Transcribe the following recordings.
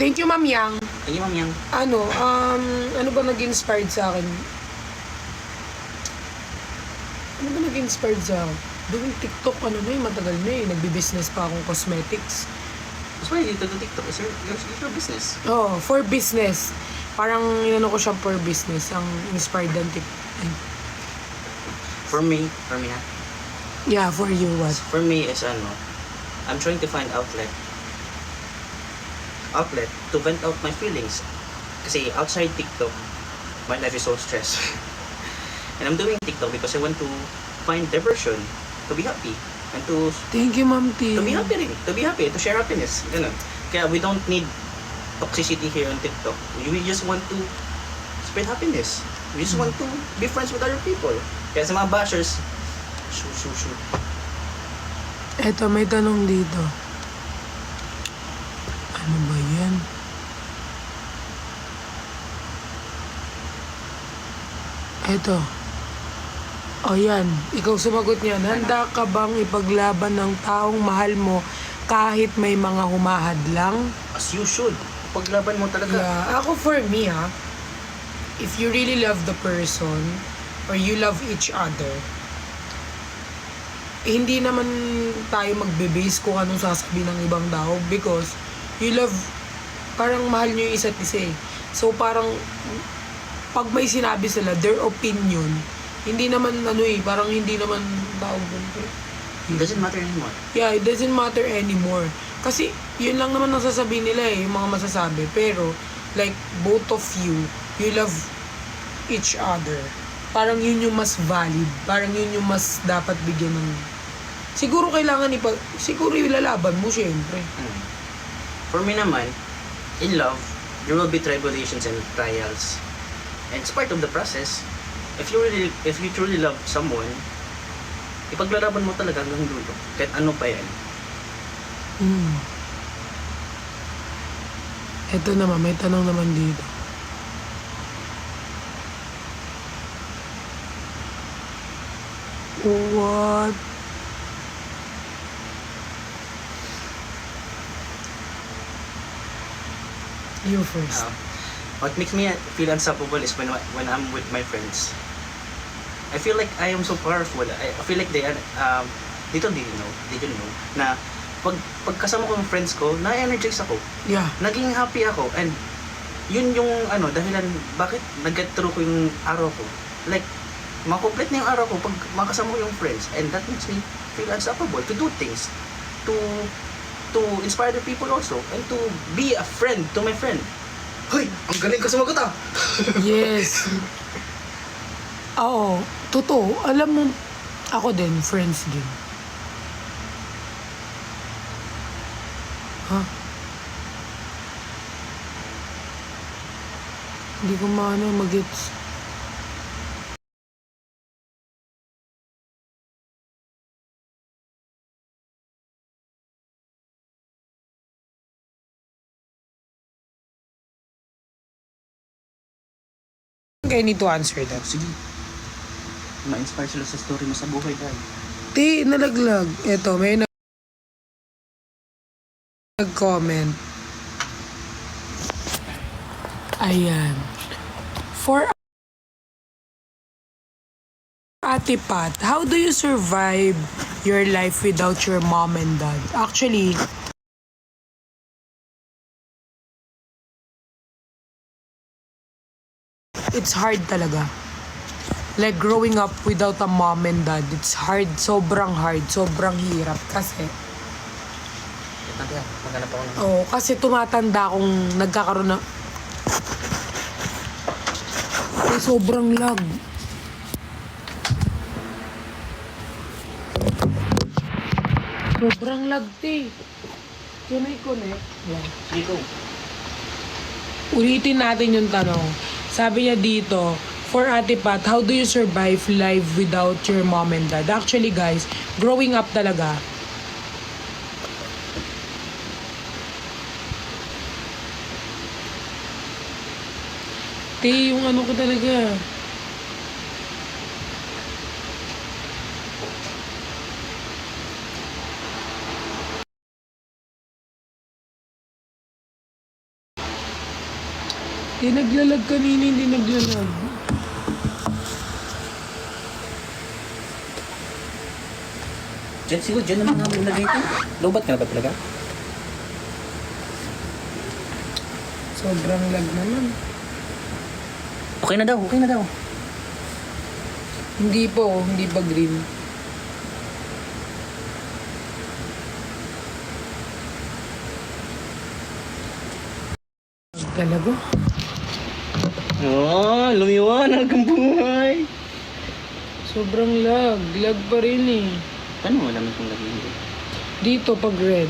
Thank you, Ma'am Yang. Thank you, Ma'am Yang. Ano, um, ano ba nag-inspired sa akin? Ano ba nag-inspired sa akin? Doing TikTok, ano na eh, matagal na eh. Nagbi-business pa akong cosmetics. That's why dito to TikTok is your, your, business. Oh, for business. Parang inano ko siya for business. Ang inspired ng TikTok. For me, for me ha. Yeah, for you, what? For me is ano, I'm trying to find outlet. Outlet to vent out my feelings. Kasi outside TikTok, my life is so stressed. and I'm doing TikTok because I want to find diversion, to be happy, and to Thank you, Ma'am T. to be happy rin, to be happy, to share happiness. Ganun. Kaya we don't need toxicity here on TikTok. We just want to spread happiness. We just want to be friends with other people. Kaya sa mga bashers, shoo, shoo, shoo. Eto, may tanong dito. Ano ba yan? Eto. O yan, ikaw sumagot niyan. Handa ka bang ipaglaban ng taong mahal mo kahit may mga humahad lang? As you should. Paglaban mo talaga. Yeah, ako for me ha, if you really love the person or you love each other, eh, hindi naman tayo magbe-base kung anong sasabihin ng ibang tao because you love, parang mahal nyo yung isa't isa eh. So parang, pag may sinabi sila, their opinion, hindi naman ano eh, parang hindi naman tawag doon. It doesn't matter anymore. Yeah, it doesn't matter anymore. Kasi, yun lang naman ang sasabihin nila eh, yung mga masasabi. Pero, like, both of you, you love each other. Parang yun yung mas valid. Parang yun yung mas dapat bigyan ng... Siguro kailangan ipag... Siguro ilalaban mo, syempre. Hmm. For me naman, in love, there will be tribulations and trials. And it's part of the process. If you really, if you truly love someone, ipaglalaban mo talaga hanggang dulo. Kahit ano pa yan. Hmm. Ito naman, may tanong naman dito. What? You first. Uh, what makes me feel unstoppable is when when I'm with my friends. I feel like I am so powerful. I, I feel like they are, um, dito did you know, did you know, na pag pagkasama ko yung friends ko, na-energize ako. yeah. Naging happy ako and yun yung ano, dahilan bakit nag-get through ko yung araw ko. Like, makomplete na yung araw ko pag makasama ko yung friends and that makes me feel unstoppable to do things to to inspire the people also and to be a friend to my friend. Hoy, ang galing ko sumagot ah. Yes. Oo, totoo. Alam mo, ako din, friends din. Ha? Hindi ko maano magets. I need to answer that. Sige. Ma-inspire sila sa story mo sa buhay dahil. Ti, nalaglag. Eto, may nag- nag-comment. Ayan. For Ate Pat, how do you survive your life without your mom and dad? Actually, it's hard talaga. Like growing up without a mom and dad, it's hard, sobrang hard, sobrang hirap kasi ng... oh, kasi tumatanda akong nagkakaroon ng Ay, sobrang lag. Sobrang lag, te. Can I connect? Yeah. Ulitin natin yung tanong. Sabi niya dito, for Ate Pat, how do you survive life without your mom and dad? Actually guys, growing up talaga, Te, yung ano ko talaga. Di naglalag kanina, hindi naglalag. Diyan siguro, diyan naman namin ilagay ito. Lobat ka na ba talaga? Sobrang lag naman. Okay na daw, okay na daw. Hindi po, hindi pa green. Talaga? Oh, lumiwanag ang buhay. Sobrang lag. Lag pa rin eh. Paano mo alam kung lagi hindi? Dito pag red.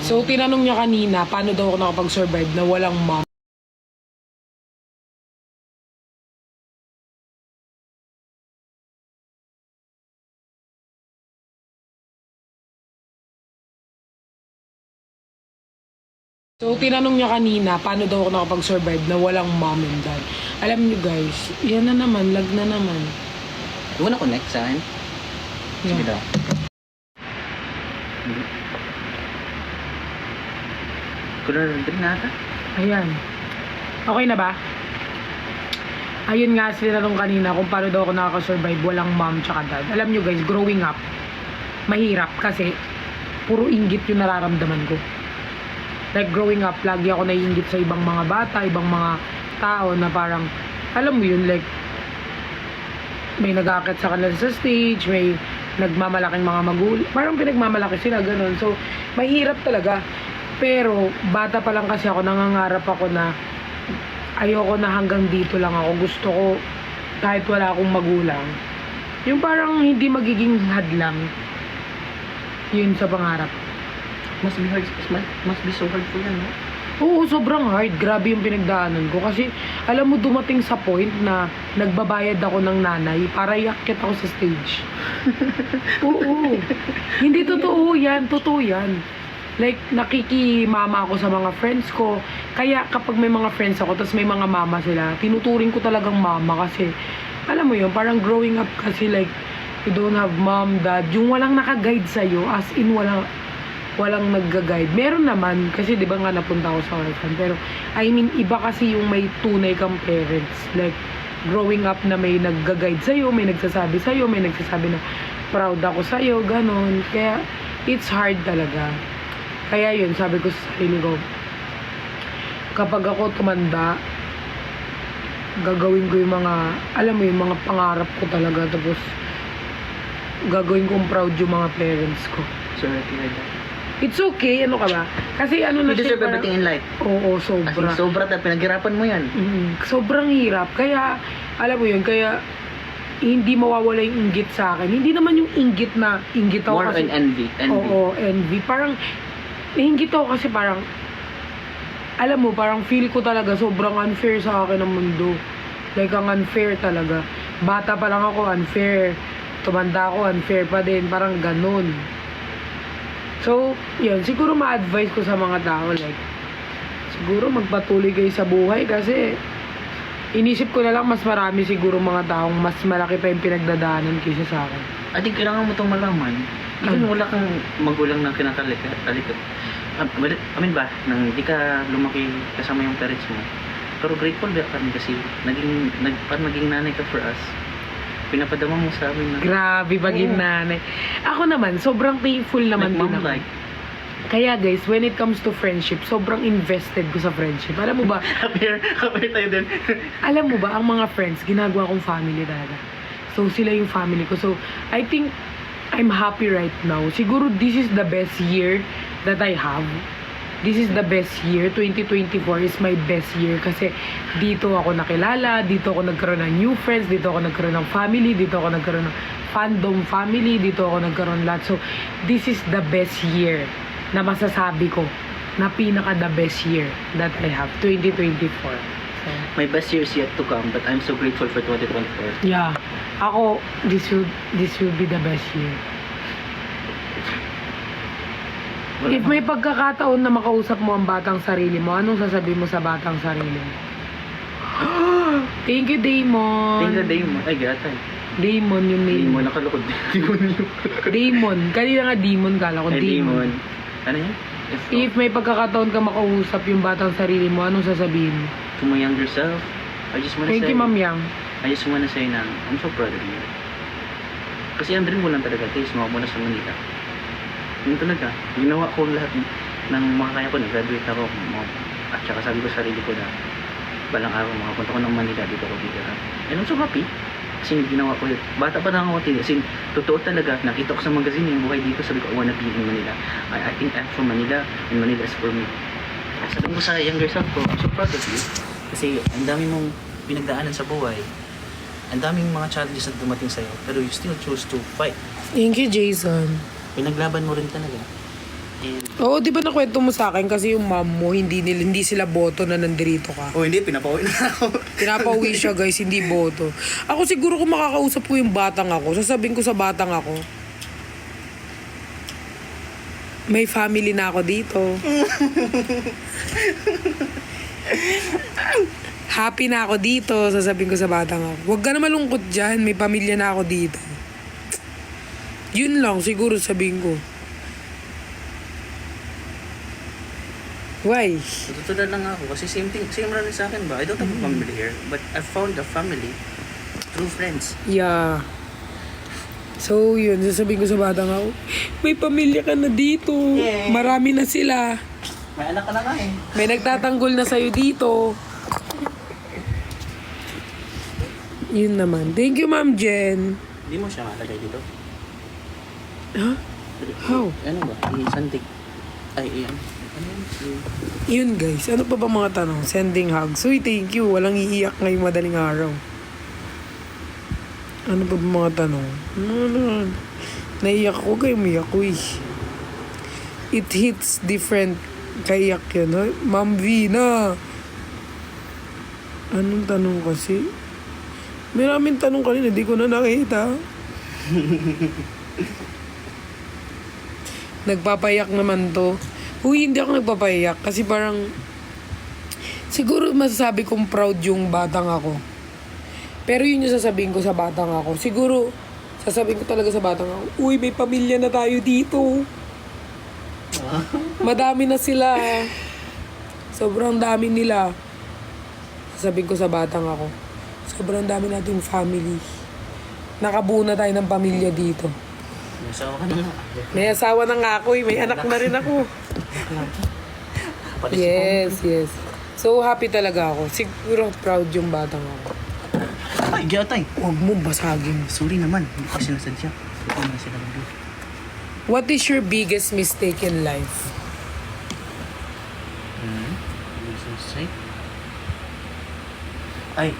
So, tinanong niya kanina, paano daw ako nakapag-survive na walang mom. So, tinanong niya kanina, paano daw ako nakapag-survive na walang mom and dad. Alam niyo guys, yan na naman, lag na naman. Di mo na connect sa akin? Sige Yeah. daw. Hindi. Color green na ata? Ayan. Okay na ba? Ayun nga, sinanong kanina kung paano daw ako nakaka-survive walang mom tsaka dad. Alam nyo guys, growing up, mahirap kasi puro inggit yung nararamdaman ko. Like growing up, lagi ako naiinggit sa ibang mga bata, ibang mga tao na parang, alam mo yun, like, may nag-aakit sa kanila sa stage, may nagmamalaking mga magul, parang pinagmamalaki sila, ganun. So, mahirap talaga. Pero, bata pa lang kasi ako, nangangarap ako na ayoko na hanggang dito lang ako. Gusto ko, kahit wala akong magulang, yung parang hindi magiging hadlang, yun sa pangarap. Must be hard, must, be so hard for yan, no? Oo, sobrang hard. Grabe yung pinagdaanan ko. Kasi, alam mo, dumating sa point na nagbabayad ako ng nanay para yakit ako sa stage. Oo. Hindi totoo yan. Totoo yan. Like, nakikimama ako sa mga friends ko. Kaya kapag may mga friends ako, tapos may mga mama sila, tinuturing ko talagang mama kasi, alam mo yun, parang growing up kasi like, you don't have mom, dad, yung walang nakaguide sa'yo, as in walang, walang nagga-guide. Meron naman, kasi di ba nga napunta ako sa orphan, pero I mean, iba kasi yung may tunay kang parents. Like, growing up na may nagga-guide sa'yo, may nagsasabi sa'yo, may nagsasabi na proud ako sa'yo, ganon. Kaya, it's hard talaga. Kaya yun, sabi ko sa sarili ko, kapag ako tumanda, gagawin ko yung mga, alam mo yung mga pangarap ko talaga, tapos gagawin kong proud yung mga parents ko. To hear that. It's okay, ano ka ba? Kasi ano na You deserve parang- everything in life. Oo, As in, sobra. sobra ta, pinaghirapan mo yan. Mm, sobrang hirap. Kaya, alam mo yun, kaya hindi mawawala yung inggit sa akin. Hindi naman yung inggit na inggit ako More kasi. envy. Envy. Oo, envy. Parang, nainggit ako kasi parang, alam mo, parang feel ko talaga sobrang unfair sa akin ng mundo. Like, ang unfair talaga. Bata pa lang ako, unfair. Tumanda ako, unfair pa din. Parang ganun. So, yun. Siguro ma-advise ko sa mga tao, like, siguro magpatuloy kayo sa buhay kasi inisip ko na lang mas marami siguro mga taong mas malaki pa yung pinagdadaanan kaysa sa akin. I think kailangan mo itong malaman. Even Ano? wala kang magulang na kinakalikat. Alikat. I mean ba, nang di ka lumaki kasama yung parents mo, pero grateful ba kami kasi naging, nag, naging nanay ka for us. Pinapadama mo sa amin na Grabe Oo. baging nanay. Ako naman, sobrang thankful naman like din mom ako. like. Kaya guys, when it comes to friendship, sobrang invested ko sa friendship. Alam mo ba, Happier, happier tayo din. alam mo ba, ang mga friends, ginagawa kong family talaga. So, sila yung family ko. So, I think, I'm happy right now. Siguro, this is the best year that I have. This is the best year. 2024 is my best year kasi dito ako nakilala, dito ako nagkaroon ng new friends, dito ako nagkaroon ng family, dito ako nagkaroon ng fandom family, dito ako nagkaroon lahat. So, this is the best year na masasabi ko na pinaka the best year that I have, 2024. So, My best year is yet to come, but I'm so grateful for 2024. Yeah. Ako, this will, this will be the best year. Wala If may pagkakataon na makausap mo ang batang sarili mo, anong sasabihin mo sa batang sarili mo? Thank you, Damon. Thank you, Damon. Ay, gatay. Damon yung name. Damon, nakalukod. Damon yun. Damon. Kanina nga Demon, kala ko Ay, Damon. Damon. Ano yan? If, If may pagkakataon ka makausap yung batang sarili mo, anong sasabihin mo? to my younger self, I just wanna Thank say, you, Ma'am Yang. I just wanna say na I'm so proud of you. Kasi ang dream ko lang talaga, guys, makapunta sa Manila. Yun talaga. Ginawa ko lahat ng mga kaya ko. Nag-graduate ako. At saka sabi ko sa sarili ko na balang araw makapunta ko ng Manila dito ako titira. And I'm so happy. Kasi ginawa ko yun. Bata pa lang ako. tin- Kasi totoo talaga. Nakita ko sa magazine yung buhay dito. Sabi ko, I wanna be in Manila. I, I think I'm from Manila. And Manila is for me. Sabi ko sa younger self ko, I'm so proud of you. Kasi ang dami mong pinagdaanan sa buhay. Ang daming mga challenges na dumating sa'yo. Pero you still choose to fight. Thank you, Jason. Pinaglaban mo rin talaga. And, Oo, di ba nakwento mo sa akin kasi yung mom mo, hindi, nila, hindi sila boto na nandirito ka. oh hindi, pinapauwi na ako. Pinapauwi siya guys, hindi boto. Ako siguro kung makakausap ko yung batang ako, sasabihin ko sa batang ako, may family na ako dito. Happy na ako dito, sasabihin ko sa batang ako. Huwag ka na malungkot dyan, may pamilya na ako dito. Yun lang, siguro sabihin ko. Why? Natutunan lang ako kasi same thing, same rin sa akin ba? I don't have a family here, but I found a family through friends. Yeah. So, yun. Sasabihin ko sa bata nga, may pamilya ka na dito. Yay. Marami na sila. May anak ka na nga eh. May nagtatanggol na sa'yo dito. Yun naman. Thank you, Ma'am Jen. Hindi mo siya malagay dito. Huh? How? Ano ba? I-sandig. Ay, iyan. Ano yun? Guys. Ano pa ba mga tanong? Sending hugs. Uy, thank you. Walang iiyak ngayong madaling araw. Ano pa ba mga tanong? Ano, ano? Naiyak ako kayo, umiyak ko eh. It hits different. Kaiyak yun. ha? Ma'am Vina. Anong tanong kasi? Maraming tanong kanina, di ko na nakita. Nagpapayak naman to. Uy, hindi ako nagpapayak kasi parang siguro masasabi kong proud yung batang ako. Pero yun yung sasabihin ko sa batang ako. Siguro, sasabihin ko talaga sa batang ako, Uy, may pamilya na tayo dito. Madami na sila. Sobrang dami nila. Sasabihin ko sa batang ako, sobrang dami nating family. Nakabuo na tayo ng pamilya dito. May asawa ka na nga. May asawa na nga ako eh. May anak na rin ako. Yes, yes. So, happy talaga ako. Siguro proud yung batang ako. Ay, gatay. Huwag mo basagin. Sorry naman. Hindi ko sinasadya. Hindi ko naman sila What is your biggest mistake in life? Hmm? Side? Ay,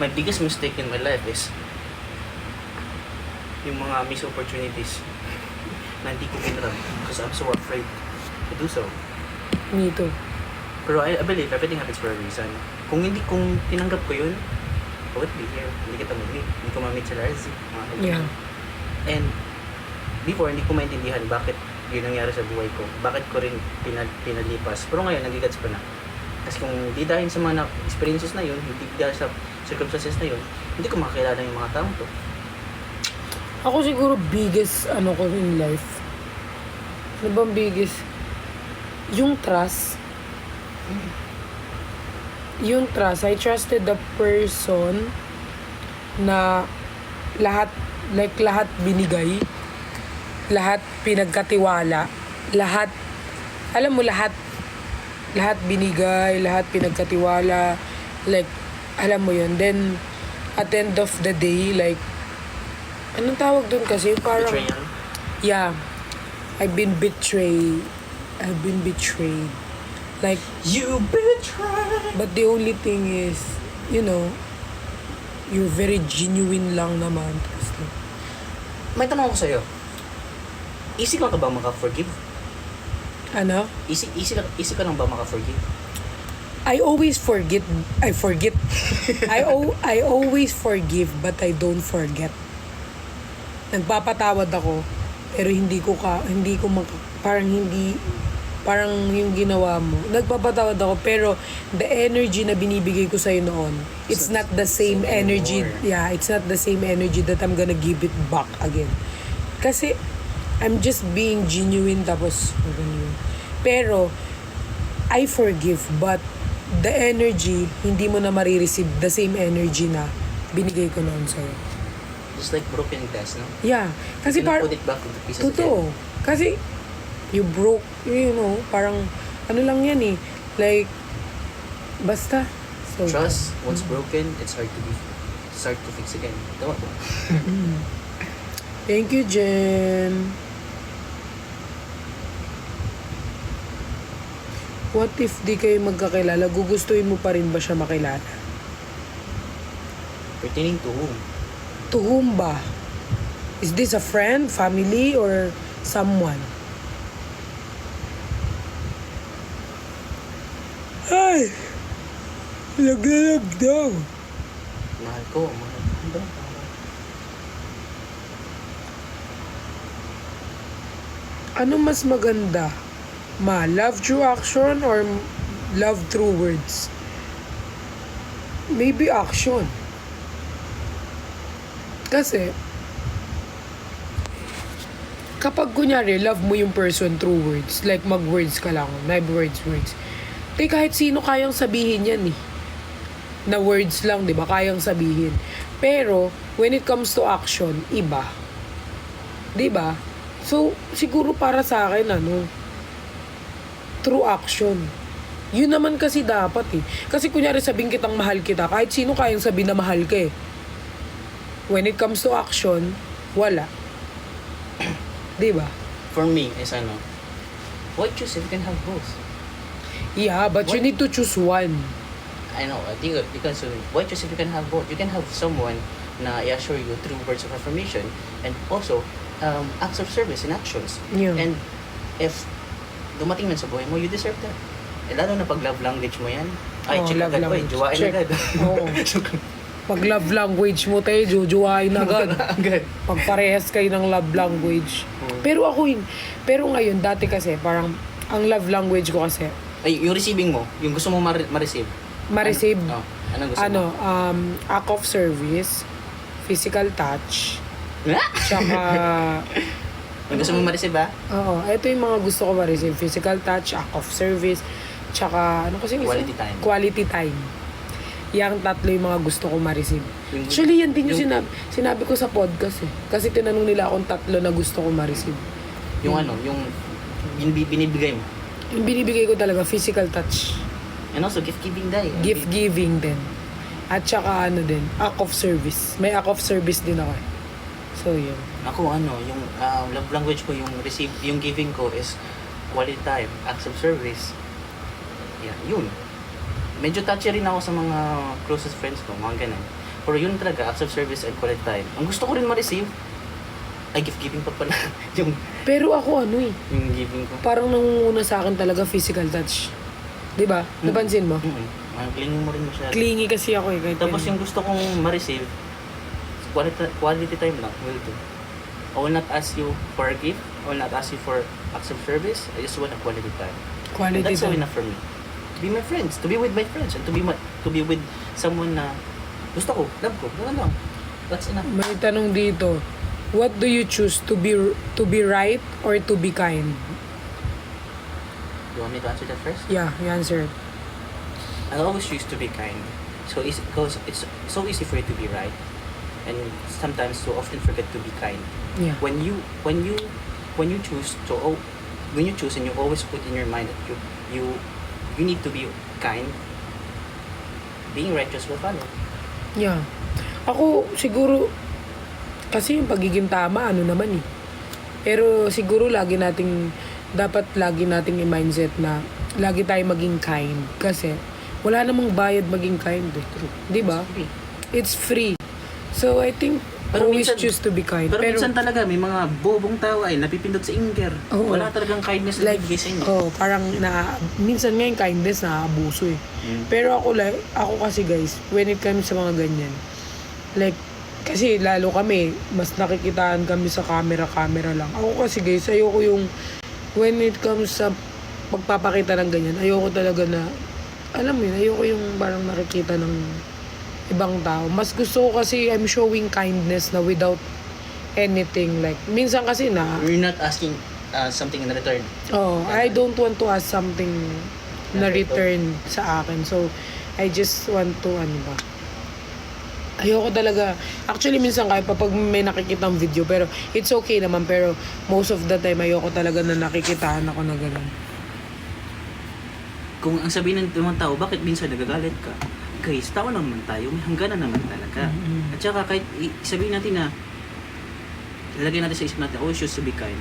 my biggest mistake in my life is yung mga missed opportunities na hindi ko pinrag because I'm so afraid to do so. Me too. Pero I, I believe everything happens for a reason. Kung hindi, kung tinanggap ko yun, I would be here. Hindi kita mag-meet. Hindi ko ma-meet. Mga kaibigan. Yeah. And before, hindi ko maintindihan bakit yun nangyari sa buhay ko. Bakit ko rin pinal pinalipas. Pero ngayon, nagigats ko na. Kasi kung di dahil sa mga experiences na yun, hindi dahil sa circumstances na yun, hindi ko makakilala yung mga taong to. Ako siguro biggest ano ko in life. Ano bang biggest? Yung trust. Yung trust. I trusted the person na lahat, like lahat binigay. Lahat pinagkatiwala. Lahat, alam mo lahat, lahat binigay, lahat pinagkatiwala. Like, alam mo yun. Then, at end of the day, like, anong tawag dun kasi? Parang, Betrayal. yeah, I've been betrayed. I've been betrayed. Like, You betrayed! but the only thing is, you know, you're very genuine lang naman. Like, May tanong ako sa'yo. Easy ka ka ba maka-forgive? ano? Easy, easy, easy ka lang ba maka-forgive? I always forget. I forget. I o- I always forgive but I don't forget. Nagpapatawad ako pero hindi ko ka hindi ko mak- parang hindi parang yung ginawa mo. Nagpapatawad ako pero the energy na binibigay ko sa noon, it's not the same so energy. anymore. Yeah, it's not the same energy that I'm gonna give it back again. Kasi I'm just being genuine tapos ganun. Pero I forgive but the energy, hindi mo na marireceive the same energy na binigay ko noon sa'yo. Just like broken glass, no? Yeah. Kasi You par put it back into pieces Totoo. Kasi, you broke, you know, parang, ano lang yan eh. Like, basta. So, again. Trust, once broken, it's hard to be it's hard to fix again. Tama ba? Thank you, Jen. What if di kayo magkakilala, gugustuhin mo pa rin ba siya makilala? Pertaining to whom? To whom ba? Is this a friend, family, or someone? Ay! Naglalag daw. Mahal ko, mahal ko. Ano? Ano mas maganda? Ma, love through action or love through words? Maybe action. Kasi, kapag kunyari, love mo yung person through words, like mag-words ka lang, mag words, words. Di kahit sino kayang sabihin yan eh. Na words lang, di ba? Kayang sabihin. Pero, when it comes to action, iba. Di ba? So, siguro para sa akin, ano, through action. Yun naman kasi dapat eh. Kasi kunyari sabihin kitang mahal kita, kahit sino kayang sabihin na mahal ka eh. When it comes to action, wala. Di ba? For me, is ano, why choose if you can have both? Yeah, but you What? need to choose one. I know, I think because of, why choose if you can have both? You can have someone na i-assure you through words of affirmation and also um, acts of service and actions. Yeah. And if dumating man sa buhay mo, you deserve that. Eh, lalo na pag love language mo yan, ay, Oh, check love agad ko eh, language. juwain Check. agad. Oo. Pag love language mo tayo, jujuwain agad. agad. Pag parehas kayo ng love language. Oo. Pero ako pero ngayon, dati kasi, parang, ang love language ko kasi, Ay, yung receiving mo, yung gusto mo ma- ma-receive. ma-receive, Ano, oh, anong gusto ano, mo? um, act of service, physical touch, Ah! tsaka, Yung gusto mo ma-receive ba? oo, ito yung mga gusto ko ma-receive, physical touch, act of service, tsaka, ano kasi isa? Quality time. Quality time. Yang tatlo yung mga gusto ko ma-receive. Yung- Actually, yan din yung, yung- sinabi, sinabi ko sa podcast eh. Kasi tinanong nila akong tatlo na gusto ko ma-receive. Yung ano, yung bin- binibigay mo. Yung binibigay ko talaga, physical touch. And also, gift-giving day. Gift giving din. At saka ano din, act of service. May act of service din ako eh. So yun. Ako ano, yung uh, love language ko, yung receive, yung giving ko is quality time, acts of service. Yeah, yun. Medyo touchy rin ako sa mga closest friends ko, mga ganun. Pero yun talaga, acts of service and quality time. Ang gusto ko rin ma-receive, ay gift giving pa pala. yung, Pero ako ano eh, yung giving ko. parang nangunguna sa akin talaga physical touch. 'Di ba? Mm. Napansin mo? Mm-mm. Ang clingy mo rin masyado. Clingy kasi ako eh. Kahit Tapos yun. yung gusto kong ma-receive, quality, quality time lang, will do. I will not ask you for a gift. I will not ask you for acts of service. I just want a quality time. And quality that's time. enough for me. Be my friends, to be with my friends, and to be ma- to be with someone na gusto ko, love ko, gano'n lang. That's enough. May tanong dito. What do you choose to be to be right or to be kind? You want me to answer that first? Yeah, you answer. I always choose to be kind. So it's because it's so easy for you to be right, and sometimes so often forget to be kind. Yeah. When you when you when you choose to oh, when you choose and you always put in your mind that you you you need to be kind, being righteous will follow. Yeah. Ako siguro kasi yung pagiging tama ano naman eh. Pero siguro lagi nating dapat lagi nating i-mindset na lagi tayo maging kind kasi wala namang bayad maging kind eh. 'Di ba? It's free. So I think Pero always minsan- choose to be kind. Pero, minsan talaga may mga bobong tao ay napipindot sa inger. Oo. Wala talagang kindness na like bibigay sa inyo. oh, parang na minsan nga yung kindness na abuso eh. Mm. Pero ako like ako kasi guys, when it comes sa mga ganyan, like kasi lalo kami, mas nakikitaan kami sa camera-camera lang. Ako kasi guys, ayoko yung when it comes sa pagpapakita ng ganyan, ayoko talaga na alam mo yun, ayoko yung parang nakikita ng ibang tao. Mas gusto ko kasi I'm showing kindness na without anything like minsan kasi na We're not asking uh, something in return. Oh, I don't want to ask something na return sa akin. So, I just want to, ano ba, ayoko talaga. Actually, minsan kahit pa pag may nakikita video, pero it's okay naman. Pero most of the time, ayoko talaga na nakikitaan ako na gano'n. Kung ang sabihin ng mga tao, bakit minsan nagagalit ka? Guys, tao naman tayo, may hangganan naman talaga. Mhm. At saka kahit sabihin natin na lalagyan natin sa isip natin, always choose to be kind.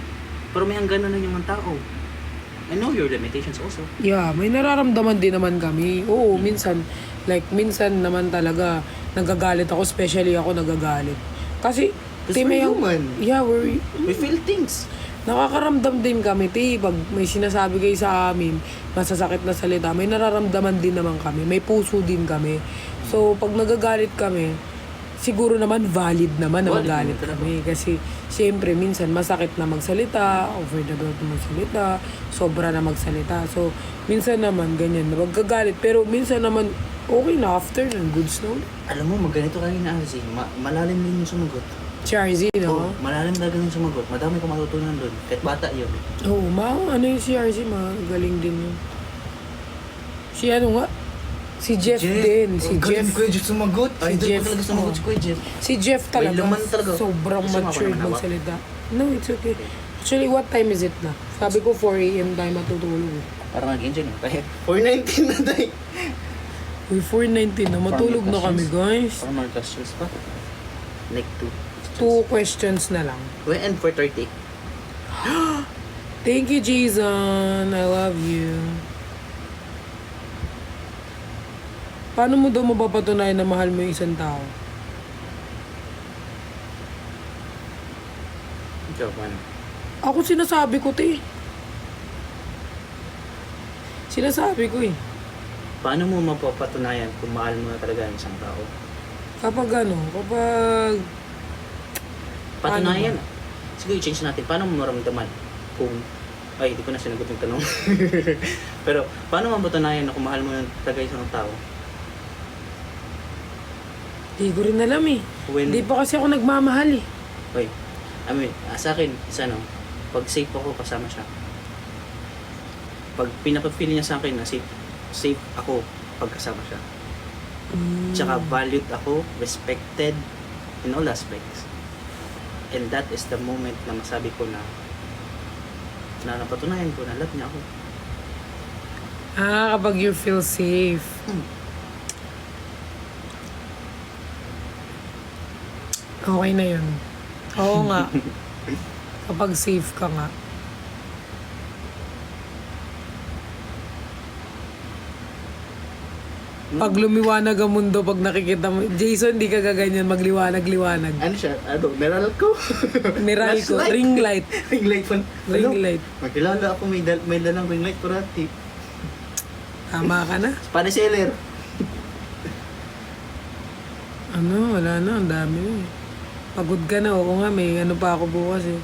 Pero may hangganan na yung mga tao. I know your limitations also. Yeah, may nararamdaman din naman kami. Oo, minsan, like, minsan naman talaga, nagagalit ako, especially ako nagagalit. Kasi, Kasi ti, may- we're human. Yeah, we're, We feel things. Nakakaramdam din kami, ti. Pag may sinasabi kayo sa amin, masasakit na salita, may nararamdaman din naman kami. May puso din kami. So, pag nagagalit kami, siguro naman valid naman na magalit kami. Kasi, siyempre, minsan masakit na magsalita, over the top na magsalita, sobra na magsalita. So, minsan naman, ganyan na magkagalit. Pero minsan naman, okay na after goods na ulit. Alam mo, magganito kayo na Arzi. Ma- malalim din yung sumagot. Si RZ, no? Oo, malalim na ganun sumagot. Madami ko matutunan doon. Kahit bata yun. Oo, oh, ma, ano yung si RZ, magaling din yun. Si ano nga? Si Jeff, din. Si Jeff. Galing Kuya Jeff sumagot. Ay, Jeff. Jeff. talaga sumagot si Jeff. Si Jeff talaga. May laman talaga. Sobrang Gusto mo ako matured. No, it's okay. Actually, what time is it na? Sabi ko 4 a.m. tayo matutulog. eh. Parang nag-enjoy na tayo. 419 na tayo. 4.19 na. Matulog na kami, guys. Parang mga questions pa. Neck 2 questions. Two questions na lang. Well, and for 30. Thank you, Jason. I love you. Paano mo daw mapapatunayan na mahal mo yung isang tao? Ikaw, paano? Ako sinasabi ko, te. Sinasabi ko eh. Paano mo mapapatunayan kung mahal mo na talaga ang isang tao? Kapag ano, kapag Patunayan. Sige, i-change natin. Paano mo maramdaman kung... Ay, hindi ko na sinagot yung tanong. Pero, paano mo mapatunayan na kung mahal mo na talaga isang tao? Di ko rin alam eh. When... Hindi pa kasi ako nagmamahal eh. Wait. I mean, ah, sa akin, isa no, pag safe ako, kasama siya. Pag pinapag-feel niya sa akin na safe, safe ako pag kasama siya. Mm. Tsaka valued ako, respected in all aspects. And that is the moment na masabi ko na na napatunayan ko na love niya ako. Ah, kapag you feel safe. Hmm. Okay na yun. Oo nga. kapag safe ka nga. Pag lumiwanag ang mundo, pag nakikita mo, Jason, di ka gaganyan magliwanag-liwanag. Ano siya? Ano? Meral ko? Miral ko, Flashlight. ring light. ring light pa. Ring Ano? light. Magkilala ako, may, dal may dalang ring light parati. Tama ka na. Para seller. Ano, wala na, ang dami na eh. Pagod ka na, oo nga, may ano pa ako bukas eh.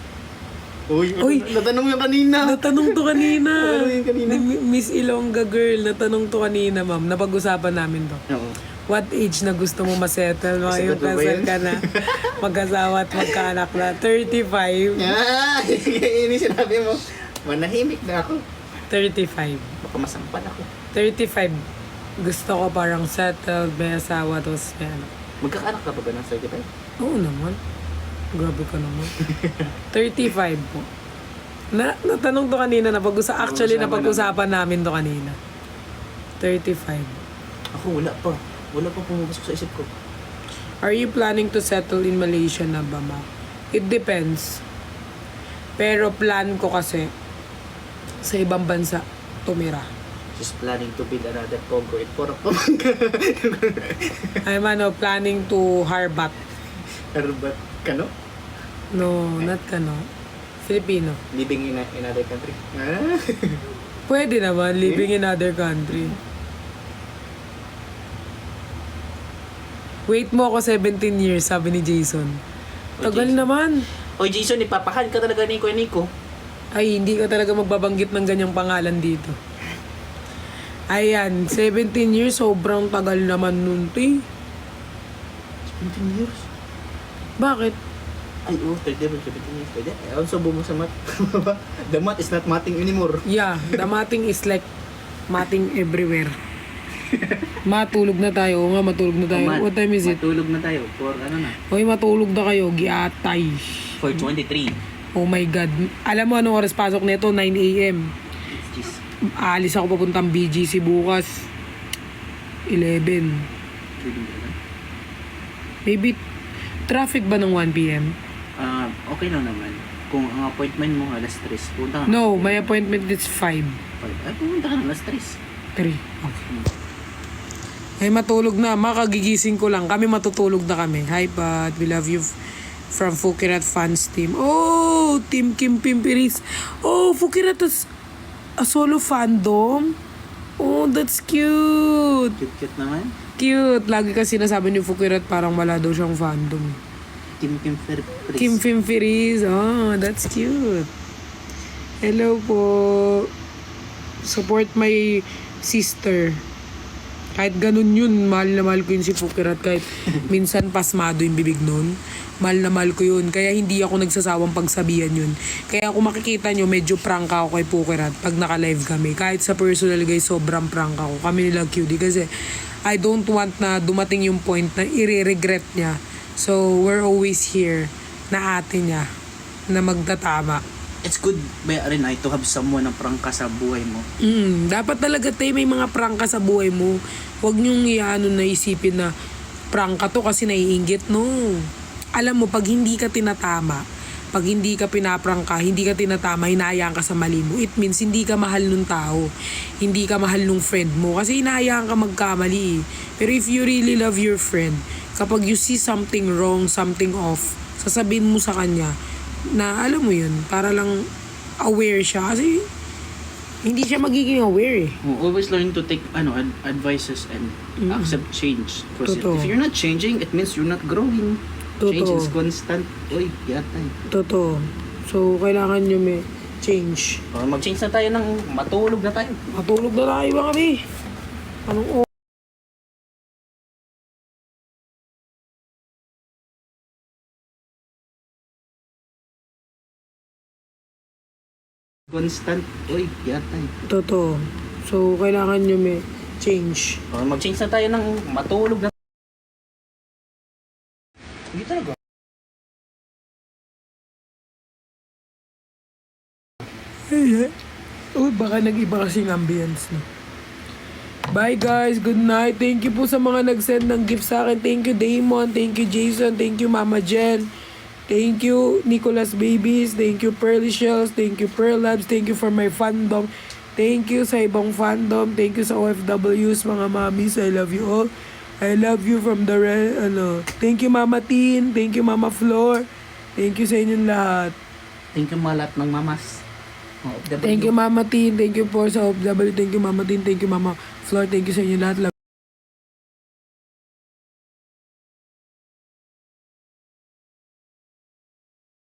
Uy, Uy! natanong yung kanina. Natanong to kanina. Ano yun kanina? Ni Miss Ilongga girl, natanong to kanina, ma'am. Napag-usapan namin to. Oo. What age na gusto mo masettle? Mga yung kasal ka na, mag-asawa at magkaanak na. 35. Ah, yun yung sinabi mo. Manahimik na ako. 35. Baka masampan ako. 35. Gusto ko parang settled, may asawa, tapos may anak. Magkakaanak ka pa ba ng 35? Oo naman. Grabe ka naman. 35 po. Na, natanong to kanina, napag actually Pag-usapan napag-usapan namin to kanina. 35. Ako wala pa. Wala pa pumapasok sa isip ko. Are you planning to settle in Malaysia na ba, ma? It depends. Pero plan ko kasi sa ibang bansa tumira. Just planning to build another Pogo in Porok I'm ano, planning to harbat. Herbat Kano? No, not kano. Filipino. Living in, a, in another country. Ah? Pwede naman, living in other country. Wait mo ako 17 years, sabi ni Jason. Tagal Jason. naman. Oy Jason, ipapahal ka talaga ni Kuya Nico. Ay, hindi ka talaga magbabanggit ng ganyang pangalan dito. Ayan, 17 years, sobrang tagal naman nun, te. 17 years? Bakit? Ay, oh, third level, 17 years. Pwede. I also bumo sa math. The math is not mathing anymore. Yeah, the mating is like Mating everywhere. matulog na tayo. Oo nga, matulog na tayo. Mat- What time is it? Matulog na tayo. For ano na? Hoy, matulog na kayo. Giatay. For 23. Oh my God. Alam mo anong oras pasok nito? 9 a.m. Aalis ako papuntang BGC bukas. 11. Feeling ko lang. Maybe traffic ba ng 1 p.m.? Okay lang naman. Kung ang appointment mo alas 3, punta ka na. No, my appointment is 5. Ay, pumunta ka na alas 3. 3. Okay. Ay, matulog na. Makagigising ko lang. Kami matutulog na kami. Hi, Pat. We love you f- from Fukirat Fans Team. Oh, Team Kim Pimpiris. Oh, Fukirat is a solo fandom. Oh, that's cute. Cute-cute naman. Cute. Lagi kasi sinasabi ni Fukirat parang wala daw siyang fandom. Kim Kim Fer Kim Pimpiris. Oh, that's cute. Hello po. Support my sister. Kahit ganun yun, mahal na mahal ko yun si Fukirat. Kahit minsan pasmado yung bibig nun. Mahal na mahal ko yun. Kaya hindi ako nagsasawang pagsabihan yun. Kaya kung makikita nyo, medyo prank ako kay Fukirat pag naka-live kami. Kahit sa personal guys, sobrang prank ako. Kami nila QD kasi I don't want na dumating yung point na i-regret niya. So, we're always here na ate niya na magtatama. It's good ba rin ay to have someone na prangka sa buhay mo. Mm, dapat talaga tayo may mga prangka sa buhay mo. Huwag niyong iano na isipin na prangka to kasi naiinggit. No. Alam mo, pag hindi ka tinatama, pag hindi ka pinaprangka, hindi ka tinatama, hinahayaan ka sa mali mo, it means hindi ka mahal nung tao. Hindi ka mahal nung friend mo. Kasi hinahayaan ka magkamali. eh. Pero if you really love your friend, kapag you see something wrong, something off, sasabihin mo sa kanya na alam mo yun, para lang aware siya. Kasi hindi siya magiging aware eh. Oh, always learn to take ano ad- advices and accept change. Because Totoo. if you're not changing, it means you're not growing. Change Totoo. is constant. Uy, yatay. Totoo. So, kailangan nyo may change. Oh, mag-change na tayo ng matulog na tayo. Matulog na tayo ba kami? Anong Constant. Uy, yatay. Totoo. So, kailangan nyo may change. Oh, mag-change na tayo ng matulog na Hindi talaga. Hey, Oh, baka nag-iba kasing ambience, no? Bye guys, good night. Thank you po sa mga nag-send ng gift sa akin. Thank you Damon, thank you Jason, thank you Mama Jen. Thank you Nicholas Babies, thank you Pearly Shells, thank you Pearl Labs, thank you for my fandom. Thank you sa ibang fandom, thank you sa OFWs, mga mamis, I love you all. I love you from the re- ano. Thank you Mama Tin, thank you Mama Flor. Thank you sa inyong lahat. Thank you mga lahat ng mamas. Oh, Thank you Mama Tin, thank you po sa OFW, thank you Mama Tin, thank you Mama Flor, thank you sa inyo lahat.